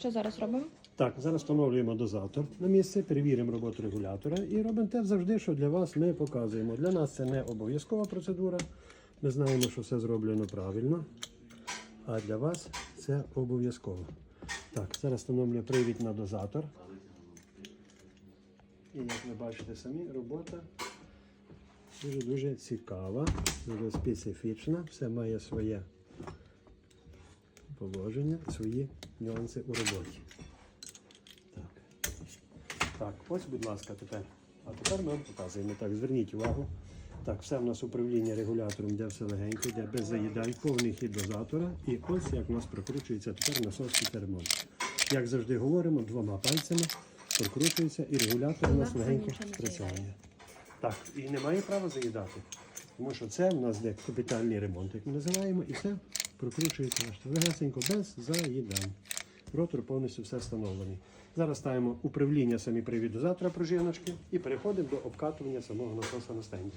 що зараз робимо? Так, зараз встановлюємо дозатор на місце, перевіримо роботу регулятора і робимо те завжди, що для вас ми показуємо. Для нас це не обов'язкова процедура. Ми знаємо, що все зроблено правильно. А для вас це обов'язково. Так, зараз встановлюємо привід на дозатор. І як ви бачите самі, робота дуже-дуже цікава, дуже специфічна. Все має своє положення, свої нюанси у роботі. Так. Так, ось, будь ласка, тепер. А тепер ми вам показуємо. Так, зверніть увагу. Так, все в нас управління регулятором, де все легенько, йде без заїдань, повний хід дозатора. І ось як у нас прокручується тепер насос під ремонт. Як завжди говоримо, двома пальцями прокручується і регулятор у нас легенько працює. Так, і немає права заїдати. Тому що це в нас де капітальний ремонт, як ми називаємо, і все прокручується легесенько без заїдань. Ротор повністю все встановлений. Зараз ставимо управління самі привіду завтра пружиночки і переходимо до обкатування самого насоса на стенді.